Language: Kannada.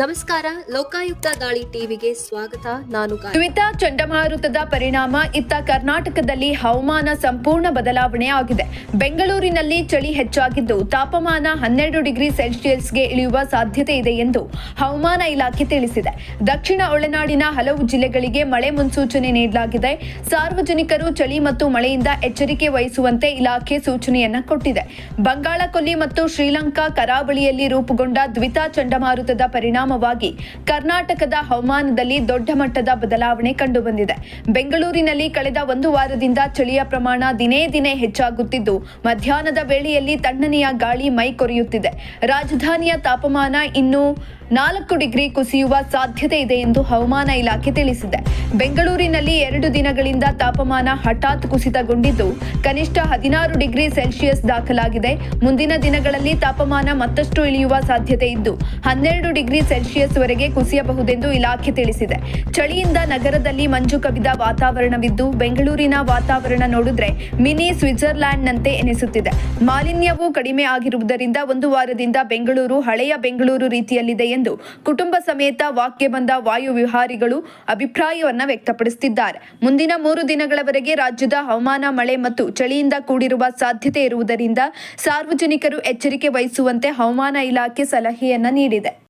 ನಮಸ್ಕಾರ, ಲೋಕಾಯುಕ್ತ ದಾಳಿ ಟಿವಿಗೆ ಸ್ವಾಗತ. ನಾನು ಕವಿತಾ ಚಂಡಮಾರುತದ ಪರಿಣಾಮ ಇತ್ತ ಕರ್ನಾಟಕದಲ್ಲಿ ಹವಾಮಾನ ಸಂಪೂರ್ಣ ಬದಲಾವಣೆ ಆಗಿದೆ. ಬೆಂಗಳೂರಿನಲ್ಲಿ ಚಳಿ ಹೆಚ್ಚಾಗಿದ್ದು, ತಾಪಮಾನ ಹನ್ನೆರಡು ಡಿಗ್ರಿ ಸೆಲ್ಸಿಯಸ್ಗೆ ಇಳಿಯುವ ಸಾಧ್ಯತೆ ಇದೆ ಎಂದು ಹವಾಮಾನ ಇಲಾಖೆ ತಿಳಿಸಿದೆ. ದಕ್ಷಿಣ ಒಳನಾಡಿನ ಹಲವು ಜಿಲ್ಲೆಗಳಿಗೆ ಮಳೆ ಮುನ್ಸೂಚನೆ ನೀಡಲಾಗಿದೆ. ಸಾರ್ವಜನಿಕರು ಚಳಿ ಮತ್ತು ಮಳೆಯಿಂದ ಎಚ್ಚರಿಕೆ ವಹಿಸುವಂತೆ ಇಲಾಖೆ ಸೂಚನೆಯನ್ನ ಕೊಟ್ಟಿದೆ. ಬಂಗಾಳ ಕೊಲ್ಲಿ ಮತ್ತು ಶ್ರೀಲಂಕಾ ಕರಾವಳಿಯಲ್ಲಿ ರೂಪುಗೊಂಡ ದ್ವಿತಾ ಚಂಡಮಾರುತದ ಪರಿಣಾಮವಾಗಿ ಕರ್ನಾಟಕದ ಹವಾಮಾನದಲ್ಲಿ ದೊಡ್ಡ ಮಟ್ಟದ ಬದಲಾವಣೆ ಕಂಡುಬಂದಿದೆ. ಬೆಂಗಳೂರಿನಲ್ಲಿ ಕಳೆದ ಒಂದು ವಾರದಿಂದ ಚಳಿಯ ಪ್ರಮಾಣ ದಿನೇ ದಿನೇ ಹೆಚ್ಚಾಗುತ್ತಿದ್ದು, ಮಧ್ಯಾಹ್ನದ ವೇಳೆಯಲ್ಲಿ ತಣ್ಣನೆಯ ಗಾಳಿ ಮೈ ಕೊರೆಯುತ್ತಿದೆ. ರಾಜಧಾನಿಯ ತಾಪಮಾನ ಇನ್ನೂ ನಾಲ್ಕು ಡಿಗ್ರಿ ಕುಸಿಯುವ ಸಾಧ್ಯತೆ ಇದೆ ಎಂದು ಹವಾಮಾನ ಇಲಾಖೆ ತಿಳಿಸಿದೆ. ಬೆಂಗಳೂರಿನಲ್ಲಿ ಎರಡು ದಿನಗಳಿಂದ ತಾಪಮಾನ ಹಠಾತ್ ಕುಸಿತಗೊಂಡಿದ್ದು, ಕನಿಷ್ಠ ಹದಿನಾರು ಡಿಗ್ರಿ ಸೆಲ್ಸಿಯಸ್ ದಾಖಲಾಗಿದೆ. ಮುಂದಿನ ದಿನಗಳಲ್ಲಿ ತಾಪಮಾನ ಮತ್ತಷ್ಟು ಇಳಿಯುವ ಸಾಧ್ಯತೆ ಇದ್ದು, ಹನ್ನೆರಡು ಡಿಗ್ರಿ ಸೆಲ್ಸಿಯಸ್ ವರೆಗೆ ಕುಸಿಯಬಹುದೆಂದು ಇಲಾಖೆ ತಿಳಿಸಿದೆ. ಚಳಿಯಿಂದ ನಗರದಲ್ಲಿ ಮಂಜು ಕವಿದ ವಾತಾವರಣವಿದ್ದು, ಬೆಂಗಳೂರಿನ ವಾತಾವರಣ ನೋಡಿದ್ರೆ ಮಿನಿ ಸ್ವಿಟ್ಜರ್ಲ್ಯಾಂಡ್ನಂತೆ ಎನಿಸುತ್ತಿದೆ. ಮಾಲಿನ್ಯವು ಕಡಿಮೆ ಆಗಿರುವುದರಿಂದ ಒಂದು ವಾರದಿಂದ ಬೆಂಗಳೂರು ಹಳೆಯ ಬೆಂಗಳೂರು ರೀತಿಯಲ್ಲಿದೆ ಎಂದು ಕುಟುಂಬ ಸಮೇತ ವಾಕ್ಯ ಬಂದ ವಾಯು ವಿಹಾರಿಗಳು ಅಭಿಪ್ರಾಯವನ್ನ ವ್ಯಕ್ತಪಡಿಸುತ್ತಿದ್ದಾರೆ ಮುಂದಿನ ಮೂರು ದಿನಗಳವರೆಗೆ ರಾಜ್ಯದ ಹವಾಮಾನ, ಮಳೆ ಮತ್ತು ಚಳಿಯಿಂದ ಕೂಡಿರುವ ಸಾಧ್ಯತೆ ಇರುವುದರಿಂದ ಸಾರ್ವಜನಿಕರು ಎಚ್ಚರಿಕೆ ವಹಿಸುವಂತೆ ಹವಾಮಾನ ಇಲಾಖೆ ಸಲಹೆಯನ್ನ ನೀಡಿದೆ.